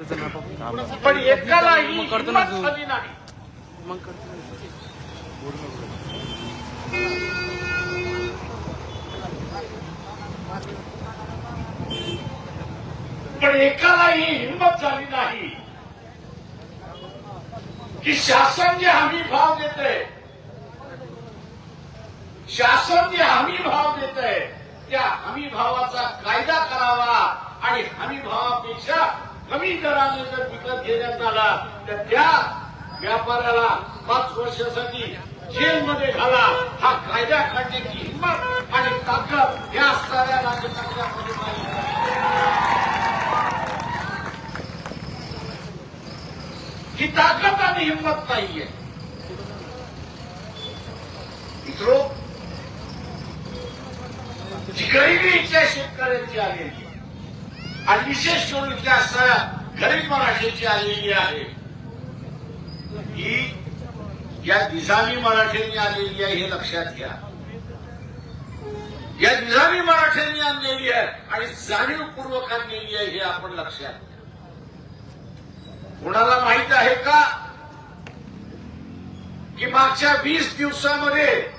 पण एकालाही मग करतो ना हिंमत तू. झाली नाही. मग पण एकालाही हिंमत झाली नाही. की शासन जे हमी भाव देते शासन जे हमी भाव देते त्या हमी भावाचा कायदा करावा आणि हमी भावापेक्षा कमी दराने जर विकत घेण्यात आला तर त्या व्यापाऱ्याला पाच वर्षासाठी जेलमध्ये घाला. हा कायदा काढण्याची हिंमत आणि ताकद या साऱ्या राजकारण्यामध्ये नाही. ही ताकद आणि हिंमत नाहीये. मित्रो जी गरिबी इथल्या शेतकऱ्यांची आलेली आहे. आणि विशेष करून इथल्या असणाऱ्या गरीब मराठ्यांची आलेली आहे. ही या निजामी मराठ्यांनी आलेली आहे हे लक्षात घ्या. या निजामी मराठ्यांनी आणलेली आहे आणि जाणीवपूर्वक आणलेली आहे हे आपण लक्षात घ्या. कोणाला माहीत आहे का की मागच्या वीस दिवसामध्ये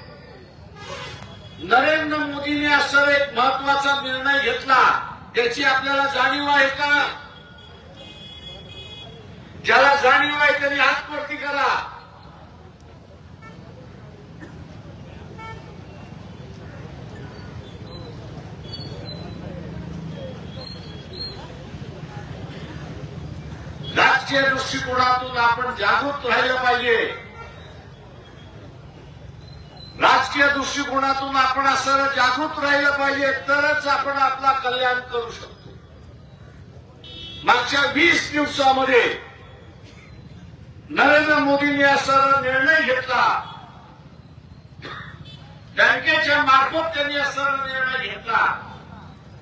नरेंद्र मोदीने असा एक महत्त्वाचा निर्णय घेतला? त्याची आपल्याला जाणीव आहे का? ज्याला जाणीव आहे त्यांनी हात करा. राजकीय दृष्टिकोनातून आपण जागृत राहिलं पाहिजे. राजकीय दृष्टिकोनातून आपण असं जागृत राहिलं पाहिजे तरच आपण आपला कल्याण करू शकतो. मागच्या वीस दिवसामध्ये नरेंद्र मोदींनी असा निर्णय घेतला. बँकेच्या मार्फत त्यांनी असा निर्णय घेतला.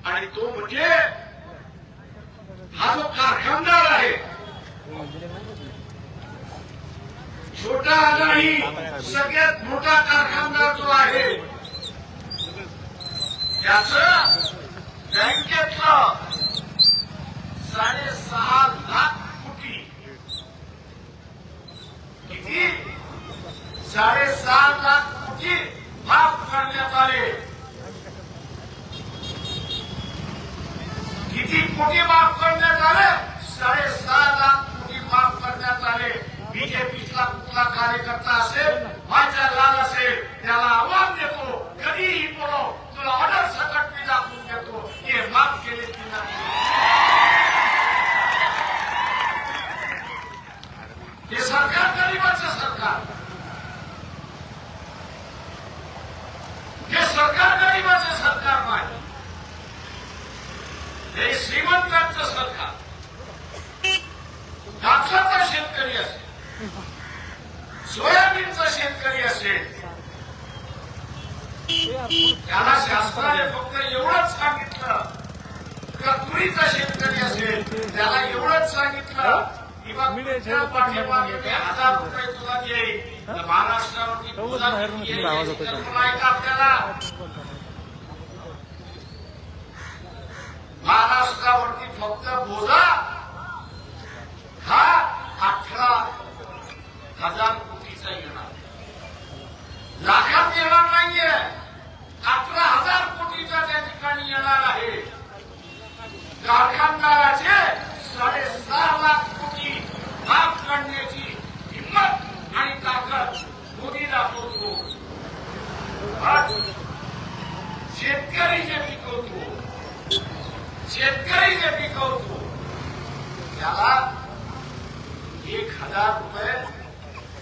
आणि तो म्हणजे हा जो कारखानदार आहे छोटा नाही सगळ्यात मोठा कारखानदार जो आहे त्याच बँकेतलं साडेसहा लाख कोटी. किती? साडेसहा लाख कोटी माफ करण्यात आले. किती कोटी माफ करण्यात आले? साडेसहा लाख कोटी माफ करण्यात आले. बीजेपीचा कुठला कार्यकर्ता असेल माझ्या लाल असेल त्याला आव्हान देतो कधीही बोलो तुला ऑर्डर सकट मी दाखवून देतो हे माफ केले की नाही. हे सरकार गरीबाचं सरकार. हे सरकार गरीबाचं सरकार नाही. हे श्रीमंतांचं सरकार. कापसाचा शेतकरी असेल. सोयाबीनचा शेतकरी असेल त्याला शास्त्राने फक्त एवढंच सांगितलं का तुरीचा शेतकरी असेल त्याला एवढंच सांगितलं की बा तुझ्या पाठीमागे मी हजार रुपये तुला देईल. तर महाराष्ट्रावरती तुझा आहे का आपल्याला. महाराष्ट्रावरती फक्त बोजा हा अठरा हजार लाखात येणार नाहीये. अठरा हजार कोटीचा त्या ठिकाणी येणार आहे. कारखानदाराचे साडेसहा लाख कोटी माफ करण्याची हिंमत आणि ताकद मोदी दाखवतो. शेतकरी जे पिकवतो शेतकरी जे पिकवतो त्याला एक हजार रुपये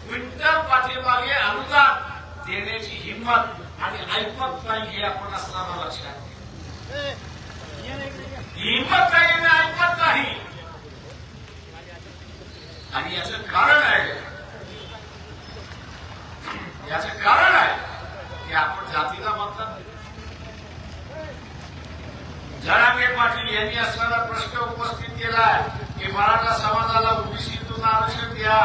क्विंटल पाठीमागे अनुदान देण्याची हिंमत नाही हे आपण असणार लक्षात हिंमत नाही आणि नाही आणि याच कारण आहे याच कारण आहे की आपण जातीला म्हणतात. जरांगे पाटील यांनी असणारा प्रश्न उपस्थित केलाय की मराठा समाजाला ओबीसीतून आरक्षण द्या.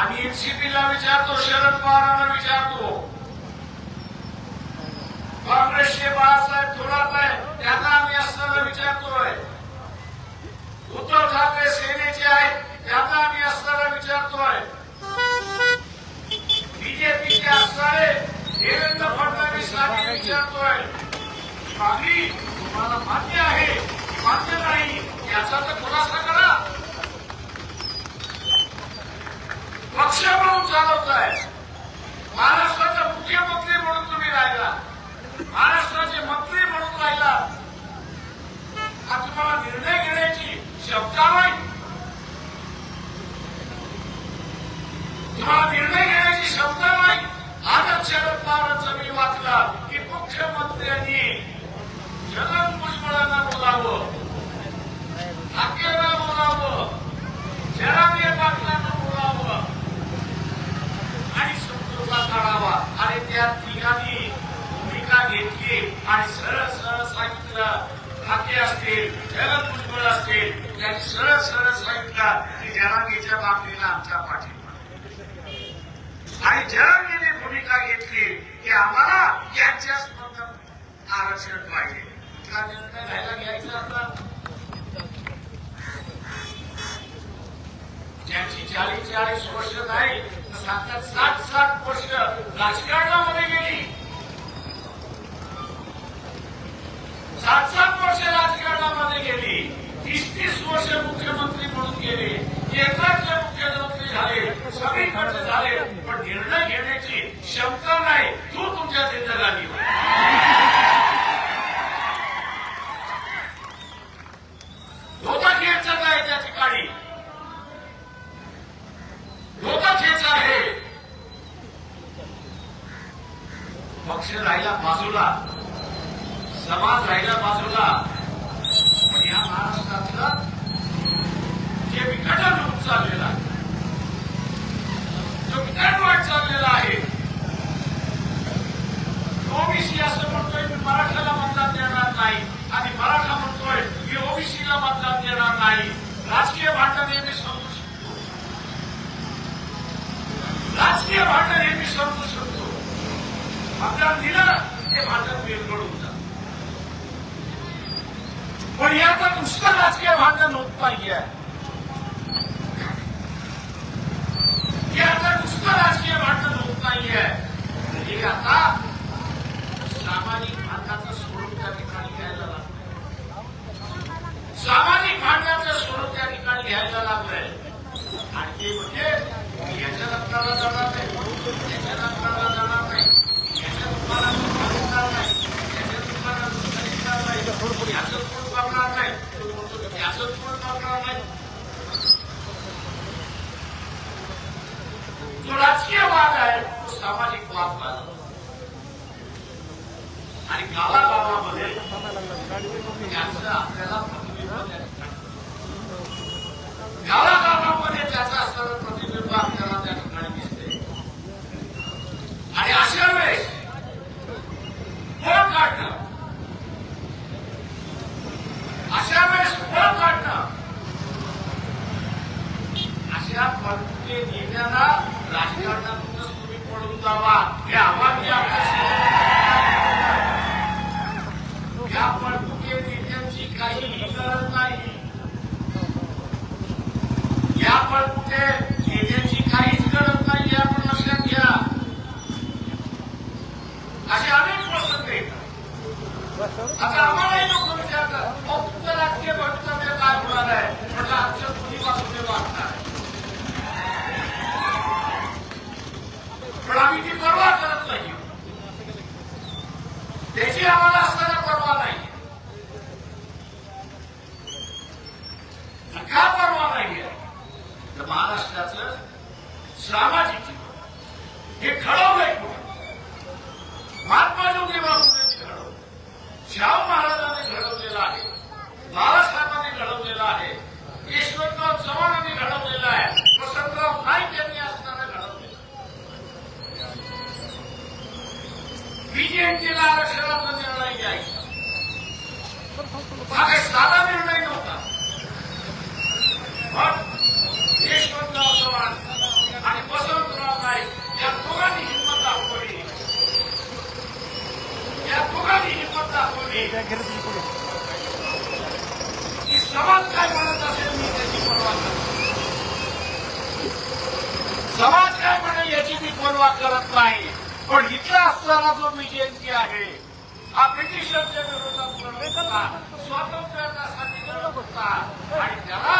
आणि एनसीपीला विचारतो शरद पवारांना विचारतो आदर्शीय बाळासाहेब थोरात आहे त्यांना आम्ही असताना विचारतोय उद्धव ठाकरे सेनेचे आहेत त्यांना आम्ही असताना विचारतोय बीजेपीचे असणारे देवेंद्र फडणवीस आम्ही विचारतोय मागणी तुम्हाला मान्य आहे मान्य नाही याचा तर खुलासा करा. पक्ष म्हणून चालवताय. महाराष्ट्राचा मुख्यमंत्री म्हणून तुम्ही राहिला. महाराष्ट्राचे मंत्री म्हणून राहिला. हा तुम्हाला निर्णय घेण्याची क्षमता नाही. तुम्हाला निर्णय घेण्याची क्षमता नाही. आजच शरद पवारांचा मी वाचला की मुख्यमंत्र्यांनी जगन भुजबळांना बोलावं. ठाकरेला बोलावं. जरांगे पाटलांना बोलावं. आणि समजोता काढावा आणि त्या आणि सरळ सरळ सांगितलं हाके असतील जगत भुजबळ असतील त्यांनी सरळ सरळ सांगितलं की जनांगीच्या बाबतीला आमचा पाठिंबा. आणि जनांगीने भूमिका घेतली की आम्हाला यांच्या स्पर्धक आरक्षण पाहिजे. का निर्णय घ्यायला घ्यायचा आता? ज्यांची चाळीस चाळीस वर्ष नाही तर सात वर्ष राजकारणामध्ये गेली. सात सात वर्ष राजकारणामध्ये गेली. तीस तीस वर्ष मुख्यमंत्री म्हणून गेले. केंद्रातले मुख्यमंत्री झाले सगळीकडचे झाले पण निर्णय घेण्याची क्षमता नाही. तू तुमच्या जिंदगानी धोका घ्यायचा आहे त्या ठिकाणी? धोका घ्यायचा आहे. पक्ष राहिला बाजूला. समाज राहिला बाजूला. पण या महाराष्ट्रातलं जे विघटन होत चाललेलं आहे जो विघटनवाद चाललेला आहे ओबीसी असं म्हणतोय मी मराठाला मतदान देणार नाही. आणि मराठा म्हणतोय मी ओबीसीला मतदान देणार नाही. राजकीय भांडण नेहमी समजू शकतो. राजकीय भांडण नेहमी समजू शकतो. मतदान दिलं हे भांडण वेगळं होतं. पण याचा नुसतं राजकीय भांडण होत नाहीये. याचा आता राजकीय भांडण होत नाहीये. हे आता सामाजिक भांडणाचं स्वरूप त्या ठिकाणी घ्यायला लागलंय. सामाजिक भांडणाचं स्वरूप त्या ठिकाणी घ्यायला लागलंय. आणि ते म्हणजे याच्या लग्नाला जाणार नाही याच्या लग्नाला जाणार नाही याच्या दुकानात दुकान नाही याच्या दुकानात दुकान नाही याचं कोण बघणार नाही तो म्हणतो याचं कोण बघणार नाही जो राजकीय वाद आहे तो सामाजिक वाद झाला आणि गावागावामध्ये त्याचं आपल्याला प्रतिबिंब त्या गावागावामध्ये त्याचं असणारं प्रतिबिंब आपल्याला त्या ठिकाणी दिसते. आणि अशा वेळेस कोण काढणं हा काही साधा निर्णय नव्हता. पण आणि वसंतराव नाईक या दोघांनी हिंमत दाखवली. या दोघांनी हिंमत दाखवली. की समाज काय म्हणत असेल मी त्याची परवा करतो समाज काय म्हणेल याची मी परवा करत नाही. पण इथला असताना जो मी जयंती आहे हा ब्रिटिशांच्या विरोधात लढत स्वातंत्र्यासाठी लढत होता. आणि त्याला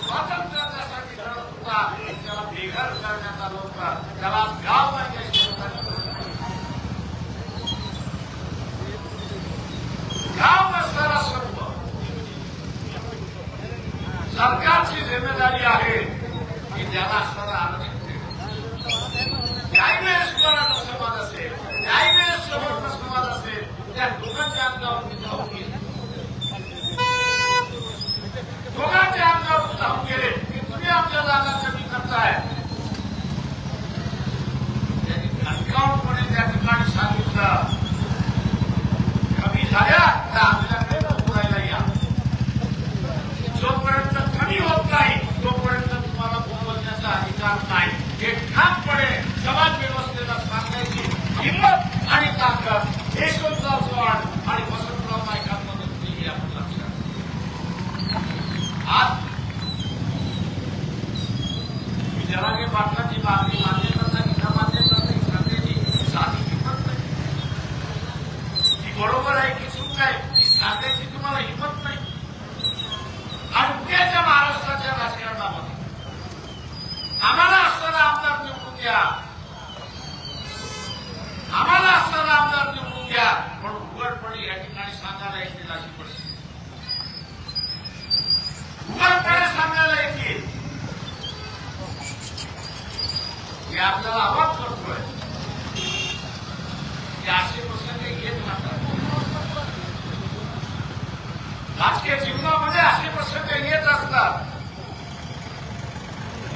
स्वातंत्र्यासाठी लढत होता. त्याला बेघर करण्यात आलं होता. त्याला गाव गाव नसताना सर्व. सरकारची जिम्मेदारी आहे की त्याला असणारा आरक्षण न्यायवेळेस मराठा समाज असेल? न्यायवेळेस समोरचा समाज असेल? त्या दोघांच्या अंगावर मी धावून गेले दोघांच्या धावून गेले की तुम्ही आमच्या जागा कमी करताय. त्यांनी खणकावूनपणे त्या ठिकाणी सांगितलं. कमी झाल्या. तर आपल्याकडे बोलायला या जोपर्यंत कमी होत नाही तोपर्यंत तुम्हाला बोलवण्याचा अधिकार नाही हे ठामपणे समाज व्यवस्थेला सांगायची हिंमत आणि ताकद यशवंतराव चव्हाण आणि वसंतराव नाईकांमध्ये दिली आपण लक्षात आज मी जरांगे पाटलाची मागणी मान्य करता की न मान्य करता ही सांगायची साधी हिंमत नाही ती बरोबर आहे की चूक आहे ही सांगायची तुम्हाला हिंमत नाही आणि उद्याच्या महाराष्ट्राच्या राजकारणामध्ये आम्हाला असणारा आमदार निवडून द्या आम्हाला असणारा आमदार निवडून आपण पण उघडपणे या ठिकाणी सांगायला येतील अशी परिस्थिती. उघडपणे सांगायला येतील. हे आपल्याला आवाज करतोय. की असे प्रसंग येत राहतात. राजकीय जीवनामध्ये असे प्रसंग येत असतात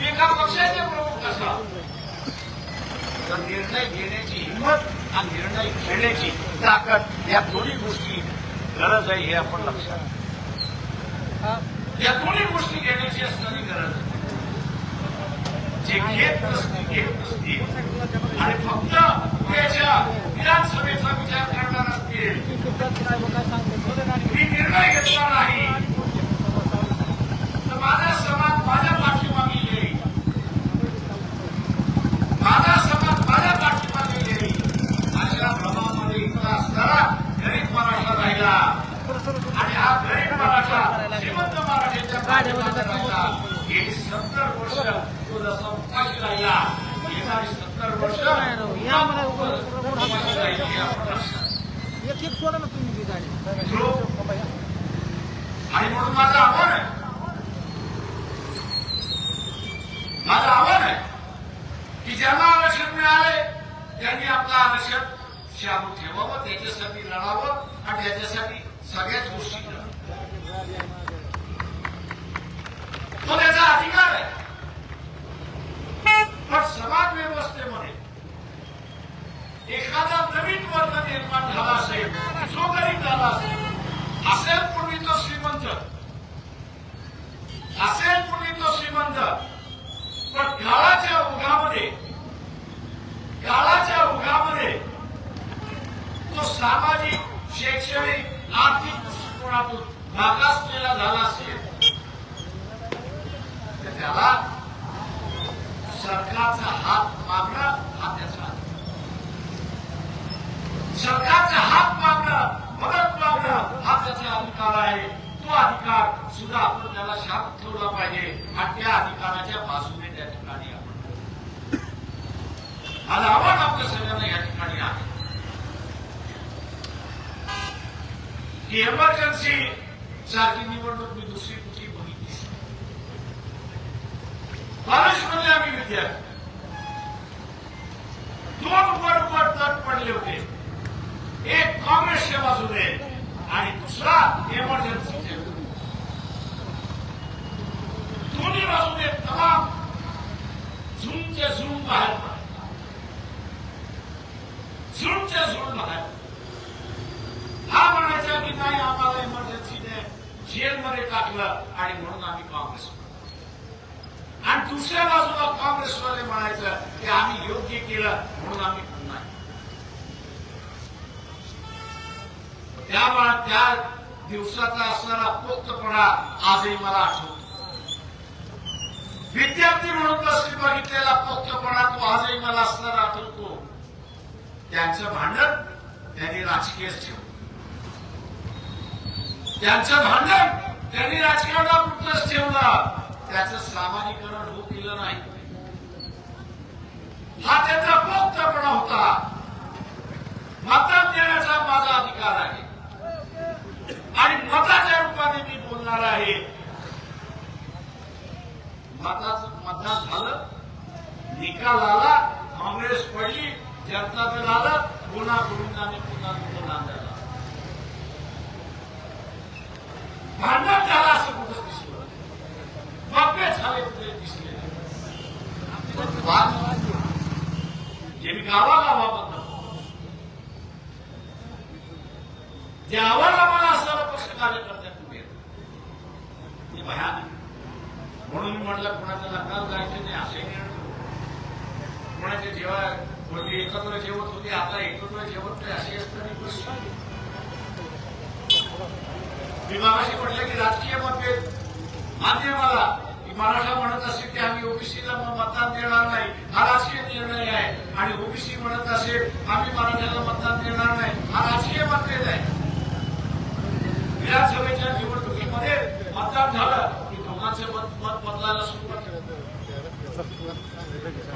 एका पक्षाचे प्रमुख असा. तर निर्णय घेण्याची हिंमत आणि निर्णय घेण्याची ताकद या दोन्ही गोष्टी गरज आहे हे आपण लक्षात या दोन्ही गोष्टी घेण्याची असणारी गरज आहे. जे घेत नसतील घेत नसतील आणि फक्त त्याच्या विधानसभेचा विचार करणार असतील. मी निर्णय घेतला नाही. तर माझा समाज माझ्या पाठीमागे येईल माझा समाज माझ्या पाठीमागे येईल अशा प्रमाणामध्ये इथला असणारा गरीब राहिला आणि हा गरीब मराठा श्रीमंत मराठ्याच्या पाठीमागे राहिला गेली सत्तर वर्ष तो जसा उपाशी राहिला येणारी सत्तर वर्ष उपाशी राहिली हे आपण लक्षात एक एक सोडा ना तुम्ही ती गाडी मित्रो, आणि म्हणून माझं आव्हान आहे माझं आव्हान आहे की ज्यांना आरक्षण मिळाले त्यांनी आपलं आरक्षण शाबू ठेवावं त्याच्यासाठी लढावं आणि त्याच्यासाठी सगळ्याच गोष्टी की एमर्जन्सी सारखी निवडणूक मी दुसरी कुठली बघितली कॉलेजमध्ये आम्ही विद्यार्थी दोन वर वर तट पडले होते एक काँग्रेसच्या बाजूने आणि दुसरा एमर्जन्सीच्या दोन्ही बाजूने तमाम झूमचे झूम बाहेर पडले झूमचे झूम बाहेर पडले. की नाही आम्हाला इमर्जन्सीने जेलमध्ये टाकलं आणि म्हणून आम्ही काँग्रेस आणि दुसऱ्या बाजूला काँग्रेसवाले म्हणायचं की आम्ही योग्य केलं म्हणून आम्ही पुन्हा त्या त्या दिवसाचा असणारा पोक्तपणा आजही मला आठवतो. विद्यार्थी म्हणून कसं बघितलेला पोक्तपणा तो आजही मला असणारा आठवतो. त्यांचं भांडण त्यांनी राजकीयच ठेवलं. त्यांचं भांडण त्यांनी राजकारणापुरतंच ठेवला. त्याच सामान्यीकरण होऊ दिलं नाही. हा त्यांचा पोक्तपणा होता. मतदान देण्याचा माझा अधिकार आहे. आणि मताच्या रूपाने मी बोलणार आहे. मताचं मतदान झालं. निकाल आला. काँग्रेस पडली. जनता दल आलं पुन्हा गोविंदाने पुन्हा कुठं नांदायला भांडण झालं असं कुठं दिसलं मप्पे झाले कुठे दिसले नाही. पण वाद जे मी गावागावाबद्दल जे आवाजावाला असणारा पक्ष कार्यकर्त्यांकडे ते भयानक म्हणून मी म्हटलं कोणाच्या लग्नात जायचं नाही असे निर्णय कोणाचे जेव्हा पूर्वी एकत्र जेवत होते आता एकत्र जेवत नाही अशी असणारी गोष्ट आहे. मी मागाशी म्हटलं की राजकीय मतभेद. मान्य मला की मराठा म्हणत असेल की आम्ही ओबीसीला मतदान देणार नाही हा राजकीय निर्णय आहे. आणि ओबीसी म्हणत असेल आम्ही मराठ्याला मतदान देणार नाही हा राजकीय मतभेद आहे. विधानसभेच्या निवडणुकीमध्ये मतदान झालं की दोघांचे मत मत बदलायला सुरुवात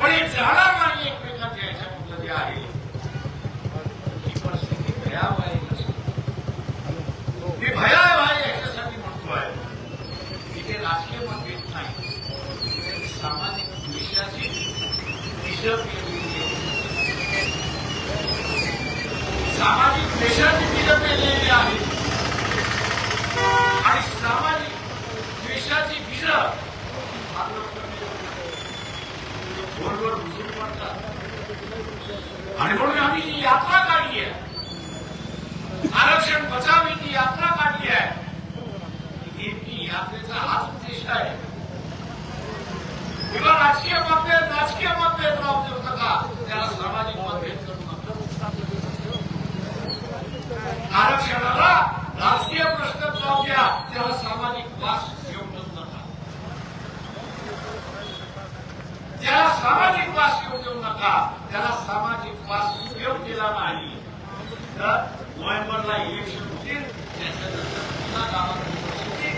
पण हे जाणार ह्याच्यामधलं आहे ही परिस्थिती भयाव आहे मी भयाव आहे याच्यासाठी म्हणतो आहे तिथे राजकीय मतभेद नाही सामाजिक विषयाची दिशा सामाजिक द्वेषाची बीजं पेरलेली आहे आणि सामाजिक द्वेषाची बीजं बोलवर घुसून पडतात आणि म्हणून आम्ही जी यात्रा काढली आहे. आरक्षण बचावी ती यात्रा काढली आहे. नेमकी यात्रेचा हाच उद्देश आहे. किंवा राजकीय मतभेद राजकीय मतभेद राहू देऊ नका त्याला सामाजिक मतभेद करू नका आरक्षणाला राजकीय प्रश्न जाऊ द्या त्याला सामाजिक वास घेऊन देऊ नका त्याला सामाजिक वास घेऊ देऊ नका त्याला सामाजिक वास घेऊ दिला नाही तर नोव्हेंबरला इलेक्शन होतील त्याच्यानंतर पुन्हा गावात होतील.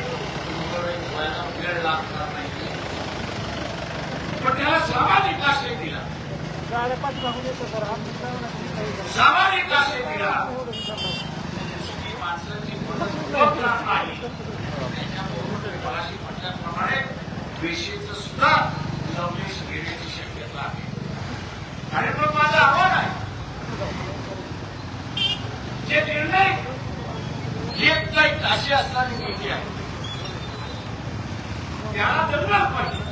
निवडणूक व्हायला वेळ लागणार नाही पण त्याला सामाजिक आशय दिला साडेपाच भागून येतो सर आम्ही सामाजिक आशय दिला दुसरी माणसाची मदत त्याच्याबरोबर मगाशी म्हटल्याप्रमाणे द्वेषेचं सुद्धा लवलेश घेण्याची शक्यता आहे आणि मग माझं आव्हान आहे जे निर्णय घेत नाहीत अशी असणारी नेते आहे त्याला दंडाल पाहिजे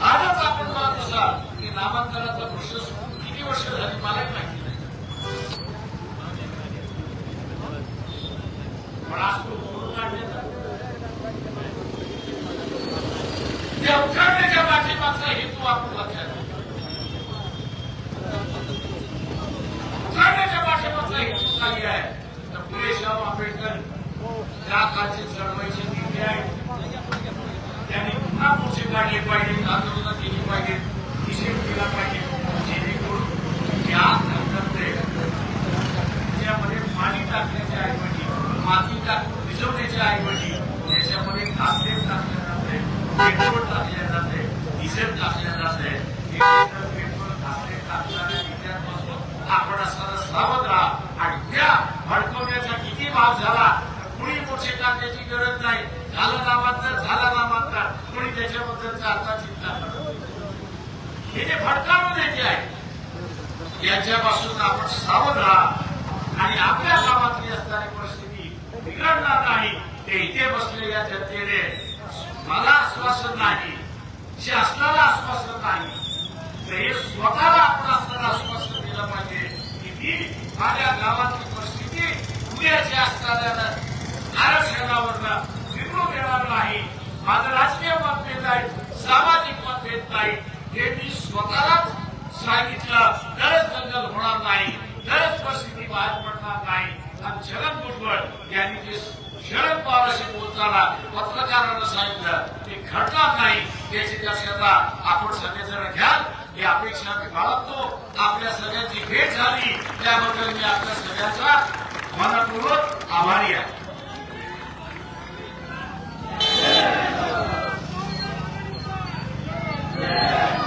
आजच आपण पाहत असाल की नामांतराचा प्रोसेस किती वर्ष झाली मला माहिती नाही. पण आज तो भरून काढण्याचा त्या उखाडण्याच्या पाठीमागचा हेतू आपण लक्षात घ्या. उखाडण्याच्या पाठीमागचा हेतू काही आहे. तर फुले शाहू आंबेडकर त्या काळचे चळवळीचे नेते आहेत त्यांनी पुन्हा पुढचे काढले पाहिजे आंदोलनं केली पाहिजे निषेध केला पाहिजे जेणेकरून या धर्मते त्याच्यामध्ये पाणी टाकण्याच्या ऐवजी माती टाकून भिजवण्याच्या ऐवजी त्याच्यामध्ये घासलेट टाकले जाते पेट्रोल टाकले जाते डिझेल टाकले जाते हे डिझेल, पेट्रोल घासलेट टाकणाऱ्या नेत्यांपासून आपण असताना सावध राहा आणि त्या भडकवण्याचा किती भाग झाला कुणी मोठे टाकण्याची गरज नाही झालं नामांतर झाला नामांतर कुणी त्याच्याबद्दलचा आता चिंता करत नाही. हे जे भडकावून नेते आहे याच्यापासून आपण सावध राहा. आणि आपल्या गावातली असणारी परिस्थिती बिघडणार नाही. ते इथे बसलेल्या जनतेने मला आश्वासन नाही शासनाला आश्वासन नाही तर हे स्वतःला आपण असणारं आश्वासन दिलं पाहिजे की मी माझ्या गावातली परिस्थिती उद्याची असणाऱ्या आरक्षणावर बिघडू देणार नाही. माझं राजकीय मतभेद नाही सामाजिक मतभेद नाही हे मी स्वतःलाच सांगितलं तरच दंगल होणार नाही तरच परिस्थिती बाहेर पडणार नाही आणि शरद भुजबळ यांनी जे शरद पवारशी बोलताना पत्रकारांना सांगितलं ते घडणार नाही याची दक्षता आपण सगळेजण घ्याल ही अपेक्षा मी बाळगतो आपल्या सगळ्यांची भेट झाली त्याबद्दल मी आपल्या सगळ्यांचा मनपूर्वक आभारी आहे Yeah.